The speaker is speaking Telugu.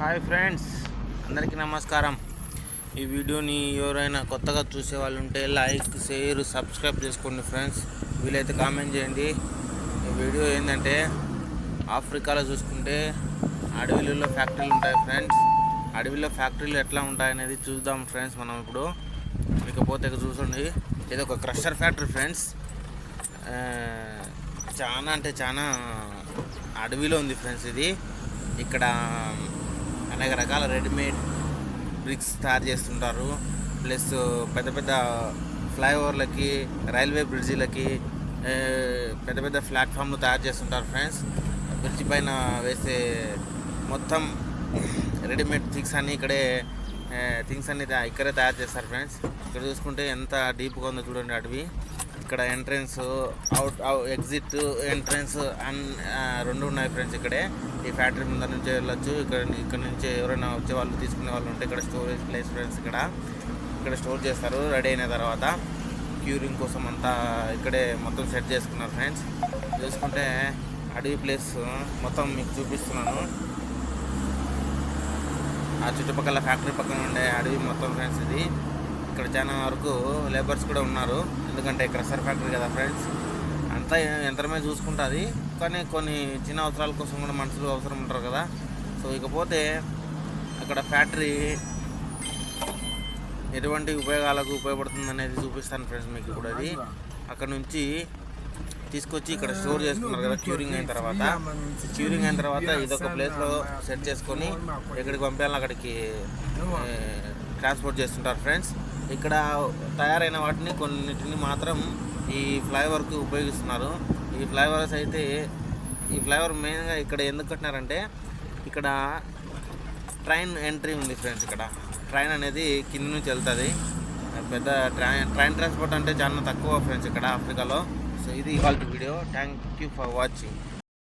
హాయ్ ఫ్రెండ్స్ అందరికీ నమస్కారం. ఈ వీడియోని ఎవరైనా కొత్తగా చూసే వాళ్ళు ఉంటే లైక్ షేర్ సబ్స్క్రైబ్ చేసుకోండి ఫ్రెండ్స్. వీలైతే కామెంట్ చేయండి. ఈ వీడియో ఏంటంటే ఆఫ్రికాలో చూసుకుంటే అడవిలలో ఫ్యాక్టరీలు ఉంటాయి ఫ్రెండ్స్. అడవిలో ఫ్యాక్టరీలు ఎట్లా ఉంటాయనేది చూద్దాం ఫ్రెండ్స్ మనం ఇప్పుడు. ఇకపోతే చూసండి ఇది ఒక క్రషర్ ఫ్యాక్టరీ ఫ్రెండ్స్. చాలా అంటే చాలా అడవిలో ఉంది ఫ్రెండ్స్ ఇది. ఇక్కడ అనేక రకాల రెడీమేడ్ బ్రిక్స్ తయారు చేస్తుంటారు. ప్లస్ పెద్ద పెద్ద ఫ్లైఓవర్లకి రైల్వే బ్రిడ్జిలకి పెద్ద పెద్ద ప్లాట్ఫామ్లు తయారు చేస్తుంటారు ఫ్రెండ్స్. బ్రిడ్జ్ పైన వేసే మొత్తం రెడీమేడ్ థింగ్స్ అన్నీ ఇక్కడే థింగ్స్ అన్ని ఇక్కడే తయారు చేస్తారు ఫ్రెండ్స్. ఇక్కడ చూసుకుంటే ఎంత డీప్గా ఉందో చూడండి అడవి. ఇక్కడ ఎంట్రన్స్ అవుట్ ఎగ్జిట్ ఎంట్రన్స్ అన్ రెండు ఉన్నాయి ఫ్రెండ్స్ ఇక్కడే. ఈ ఫ్యాక్టరీ ముందర నుంచి వెళ్ళొచ్చు. ఇక్కడ ఇక్కడ నుంచి ఎవరైనా వచ్చే వాళ్ళు తీసుకునే వాళ్ళు ఉంటే ఇక్కడ స్టోరేజ్ ప్లేస్ ఫ్రెండ్స్ ఇక్కడ ఇక్కడ స్టోర్ చేస్తారు రెడీ అయిన తర్వాత క్యూరింగ్ కోసం అంతా ఇక్కడే మొత్తం సెట్ చేసుకున్నారు ఫ్రెండ్స్. చూసుకుంటే అడవి ప్లేస్ మొత్తం మీకు చూపిస్తున్నాను. ఆ చుట్టుపక్కల ఫ్యాక్టరీ పక్కన ఉండే అడవి మొత్తం ఫ్రెండ్స్ ఇది. ఇక్కడ చాలా వరకు లేబర్స్ కూడా ఉన్నారు. ఎందుకంటే క్రషర్ ఫ్యాక్టరీ కదా ఫ్రెండ్స్. అంతా యంత్రమే చూసుకుంటుంది కానీ కొన్ని చిన్న అవసరాల కోసం కూడా మనుషులు అవసరం ఉంటారు కదా. సో ఇకపోతే అక్కడ ఫ్యాక్టరీ ఎటువంటి ఉపయోగాలకు ఉపయోగపడుతుంది అనేది చూపిస్తాను ఫ్రెండ్స్ మీకు ఇప్పుడు అది. అక్కడ నుంచి తీసుకొచ్చి ఇక్కడ స్టోర్ చేసుకున్నారు కదా క్యూరింగ్ అయిన తర్వాత. క్యూరింగ్ అయిన తర్వాత ఇదొక ప్లేస్లో సెట్ చేసుకొని ఎక్కడికి పంపించాలి అక్కడికి ట్రాన్స్పోర్ట్ చేస్తుంటారు ఫ్రెండ్స్ ఇక్కడ తయారైన వాటిని కొన్నిటిని మాత్రం ఈ ఫ్లైఓవర్కి ఉపయోగిస్తున్నారు. ఈ ఫ్లైఓవర్స్ అయితే ఈ ఫ్లైఓవర్ మెయిన్గా ఇక్కడ ఎందుకు కట్టినారంటే ఇక్కడ ట్రైన్ ఎంట్రీ ఉంది ఫ్రెండ్స్ ఇక్కడ. ట్రైన్ అనేది కింద నుంచి వెళ్తుంది. పెద్ద ట్రైన్ ట్రైన్ ట్రాన్స్పోర్ట్ అంటే చాలా తక్కువ ఫ్రెండ్స్ ఇక్కడ ఆఫ్రికాలో. సో ఇది ఇవాళ video. Thank you for watching